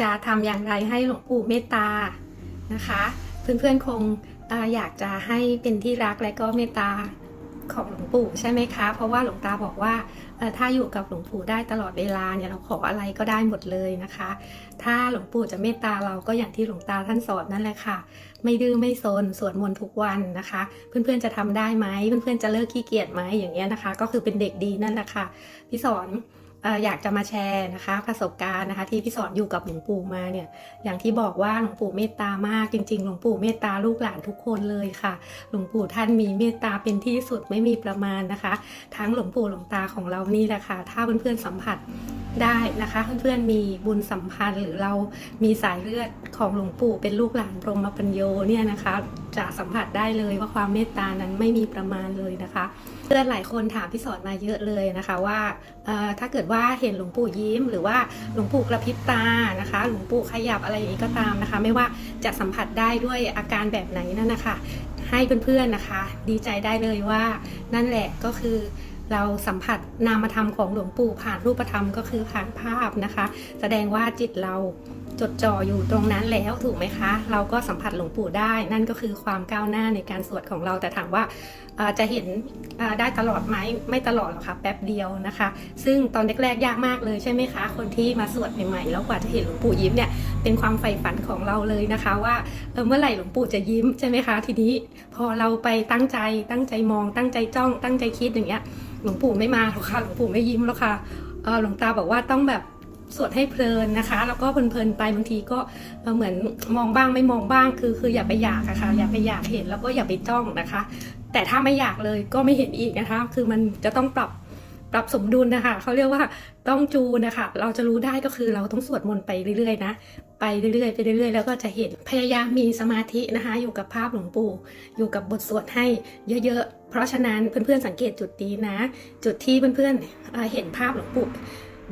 จะทำอย่างไรให้หลวงปู่เมตตานะคะ เพื่อนๆคงออยากจะให้เป็นที่รักและก็เมตตาของหลวงปู่ใช่ไหมคะ เพราะว่าหลวงตาบอกว่าถ้าอยู่กับหลวงปู่ได้ตลอดเวลาเนี่ยเราขออะไรก็ได้หมดเลยนะคะ ถ้าหลวงปู่จะเมตตาเราก็อย่างที่หลวงตาท่านสอนนั่นแหละค่ะ ไม่ดื้อไม่ซนสวดมนต์ทุกวันนะคะ เพื่อนๆจะทำได้ไหมเพื่อนๆจะเลิกขี้เกียจไหมอย่างเงี้ยนะคะ ก็คือเป็นเด็กดีนั่นแหละค่ะพี่สอน อยากจะมาแชร์นะคะประสบการณ์นะคะ ที่พี่สอนอยู่กับหลวงปู่มาเนี่ยอย่างที่บอกว่าหลวงปู่เมตตามากจริงๆหลวงปู่เมตตาลูกหลานทุกคนเลยค่ะ หลวงปู่ท่านมีเมตตาเป็นที่สุดไม่มีประมาณนะคะ ทั้งหลวงปู่หลวงตาของเรานี่แหละค่ะถ้าเพื่อนๆสัมผัส ได้นะคะเพื่อนๆมีบุญสัมพันธ์หรือเรามีสายเลือดของหลวงปู่เป็นลูกหลานพรหมปัญโยเนี่ยนะคะ จะสัมผัสได้เลยว่าความเมตตานั้นไม่มีประมาณเลยนะคะเพื่อนหลายคนถามพี่สอนมาเยอะเลยนะคะว่าถ้าเกิดว่าเห็นหลวงปู่ยิ้ม หรือว่าหลวงปู่กระพริบตานะคะ หลวงปู่ขยับอะไรอย่างนี้ก็ตามนะคะ ไม่ว่าจะสัมผัสได้ด้วยอาการแบบไหนนั่นนะคะ ให้เพื่อนๆนะคะ ดีใจได้เลยว่านั่นแหละก็คือ เราสัมผัสนามธรรมของหลวงปู่ผ่านรูปธรรมก็คือผ่านภาพนะคะ แสดงว่าจิตเรา จดจ่ออยู่ตรงนั้นแล้วถูกไหมคะ เราก็สัมผัสหลวงปู่ได้ นั่นก็คือความก้าวหน้าในการสวดของเราแต่ถามว่าจะเห็นได้ตลอดไหมไม่ตลอดหรอกค่ะแป๊บเดียวนะคะ ซึ่งตอนแรกๆยากมากเลยใช่ไหมคะ คนที่มาสวดใหม่ๆแล้วกว่าจะเห็นหลวงปู่ยิ้มเนี่ยเป็นความใฝ่ฝันของเราเลยนะคะ ว่าเเมื่อไหร่หลวงปู่จะยิ้มใช่ไหมคะ ทีนี้พอเราไปตั้งใจตั้งใจมอง ตั้งใจจ้องตั้งใจคิดอย่างเงี้ยหลวงปู่ไม่มาหรอกค่ะหลวงปู่ไม่ยิ้มหรอกค่ะเอ่อหลวงตาบอกว่าต้องแบบ สวดให้เพลินนะคะ แล้วก็เพลินๆไปบางทีก็เหมือนมองบ้างไม่มองบ้างคือคืออย่าไปอยากอะค่ะอย่าไปอยากเห็นแล้วก็อย่าไปจ้องนะคะ แต่ถ้าไม่อยากเลยก็ไม่เห็นอีกนะคะ คือมันจะต้องปรับปรับสมดุลนะคะเขาเรียกว่าต้องจูนะคะ เราจะรู้ได้ก็คือเราต้องสวดมนต์ไปเรื่อยๆนะ ไปเรื่อยๆไปเรื่อยๆ แล้วก็จะเห็นพยายามมีสมาธินะคะ อยู่กับภาพหลวงปู่ อยู่กับบทสวดให้เยอะๆ เพราะฉะนั้นเพื่อนๆสังเกตจุดนี้นะ จุดที่เพื่อนๆเเห็นภาพหลวงปู่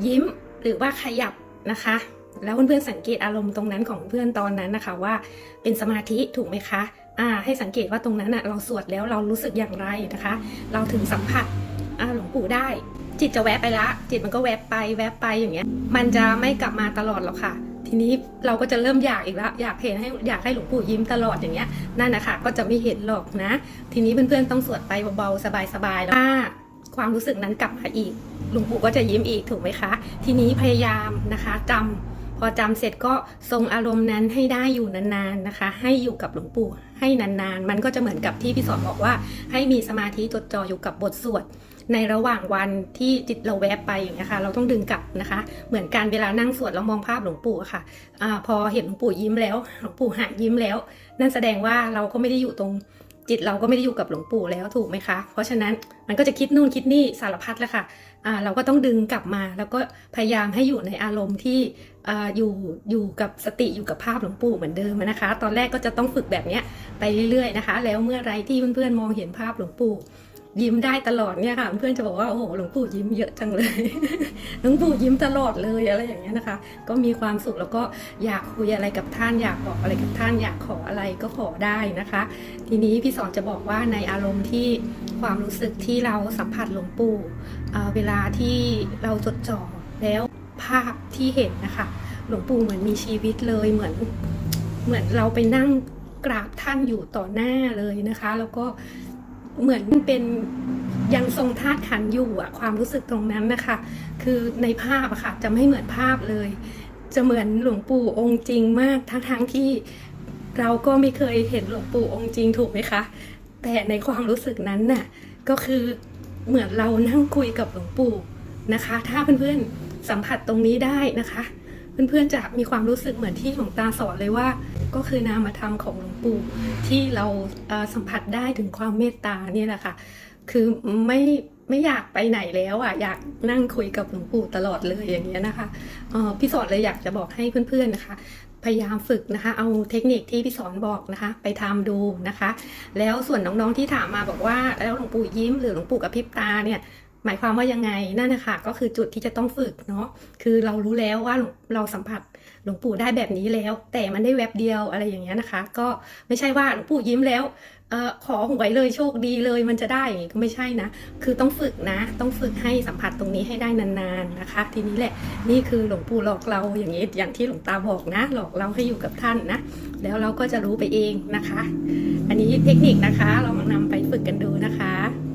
ยิ้ม หรือว่าขยับนะคะ แล้วเพื่อนๆสังเกตอารมณ์ตรงนั้นของเพื่อนตอนนั้นนะคะว่าเป็นสมาธิถูกไหมคะอ่าให้สังเกตว่าตรงนั้นอะเราสวดแล้วเรารู้สึกอย่างไรนะคะ เราถึงสัมผัสอ่าหลวงปู่ได้ จิตจะแวบไปละ จิตมันก็แวบไปแวบไปอย่างเงี้ย มันจะไม่กลับมาตลอดหรอกค่ะ ทีนี้เราก็จะเริ่มอยากอีกแล้วอยากเห็นให้อยากให้หลวงปู่ยิ้มตลอดอย่างเงี้ยนั่นนะคะก็จะไม่เห็นหรอกนะ ทีนี้เพื่อนๆต้องสวดไปเบาๆสบายๆแล้วถ้า ความรู้สึกนั้นกลับมาอีกหลวงปู่ก็จะยิ้มอีกถูกไหมคะ ทีนี้พยายามนะคะจำพอจำเสร็จก็ทรงอารมณ์นั้นให้ได้อยู่นานๆนะคะ ให้อยู่กับหลวงปู่ให้นานๆ มันก็จะเหมือนกับที่พี่สอนบอกว่า ให้มีสมาธิจดจ่ออยู่กับบทสวดในระหว่างวันที่จิตเราแวบไปอย่างนี้ค่ะ เราต้องดึงกลับนะคะ เหมือนการเวลานั่งสวดเรามองภาพหลวงปู่ค่ะอาพอเห็นหลวงปู่ยิ้มแล้วหลวงปู่หายยิ้มแล้ว นั่นแสดงว่าเราก็ไม่ได้อยู่ตรง จิตเราก็ไม่ได้อยู่กับหลวงปู่แล้วถูกไหมคะ เพราะฉะนั้นมันก็จะคิดนู่นคิดนี่สารพัดแล้วค่ะเราก็ต้องดึงกลับมา แล้วก็พยายามให้อยู่ในอารมณ์ที่ออยู่อยู่กับสติอยู่กับภาพหลวงปู่เหมือนเดิมนะคะ ตอนแรกก็จะต้องฝึกแบบนี้ไปเรื่อยๆนะคะ แล้วเมื่อไรที่เพื่อนๆมองเห็นภาพหลวงปู่ ยิ้มได้ตลอดเนี่ยค่ะเพื่อนจะบอกว่าโอ้โหหลวงปู่ยิ้มเยอะจังเลย หลวงปู่ยิ้มตลอดเลยอะไรอย่างเงี้ยนะคะ ก็มีความสุขแล้วก็อยากคุยอะไรกับท่านอยากบอกอะไรกับท่านอยากขออะไรก็ขอได้นะคะ ทีนี้พี่สอนจะบอกว่าในอารมณ์ที่ความรู้สึกที่เราสัมผัสหลวงปู่เวลาที่เราจดจ่อแล้วภาพที่เห็นนะคะหลวงปู่เหมือนมีชีวิตเลยเหมือนเหมือนเราไปนั่งกราบท่านอยู่ต่อหน้าเลยนะคะ แล้วก็ เหมือนเป็นยังทรงธาตุขันอยู่อะความรู้สึกตรงนั้นนะคะ คือในภาพอะค่ะจะไม่เหมือนภาพเลย จะเหมือนหลวงปู่องค์จริงมากทั้งทั้งที่เราก็ไม่เคยเห็นหลวงปู่องค์จริงถูกไหมคะ แต่ในความรู้สึกนั้นน่ะก็คือเหมือนเรานั่งคุยกับหลวงปู่นะคะ ถ้าเพื่อนๆสัมผัสตรงนี้ได้นะคะ เพื่อนๆจะมีความรู้สึกเหมือนที่หลวงตาสอนเลยว่า ก็คือนามธรรมของหลวงปู่ที่เราสัมผัสได้ถึงความเมตตาเนี่ยแหละค่ะ คือไม่ไม่อยากไปไหนแล้วอะอยากนั่งคุยกับหลวงปู่ตลอดเลยอย่างเงี้ยนะคะอ่อพี่สอนเลยอยากจะบอกให้เพื่อนๆนะคะ พยายามฝึกนะคะ เอาเทคนิคที่พี่สอนบอกนะคะ ไปทำดูนะคะ แล้วส่วนน้องๆที่ถามมาบอกว่าแล้วหลวงปู่ยิ้มหรือหลวงปู่กระพริบตาเนี่ยหมายความว่ายังไงนั่นนะคะก็คือจุดที่จะต้องฝึกเนาะคือเรารู้แล้วว่าเราสัมผัสหลวงปู่ได้แบบนี้แล้ว แต่มันได้แวบเดียวอะไรอย่างเงี้ยนะคะ ก็ไม่ใช่ว่าหลวงปู่ยิ้มแล้วออขอหวยเลยโชคดีเลยมันจะได้อย่างงี้ก็ไม่ใช่นะ คือต้องฝึกนะ ต้องฝึกให้สัมผัสตรงนี้ให้ได้นานๆนะคะ ทีนี้แหละนี่คือหลวงปู่หลอกเราอย่างนี้อย่างที่หลวงตาบอกนะ หลอกเราให้อยู่กับท่านนะ แล้วเราก็จะรู้ไปเองนะคะ อันนี้เทคนิคนะคะเราไปฝึกกันดูนะคะ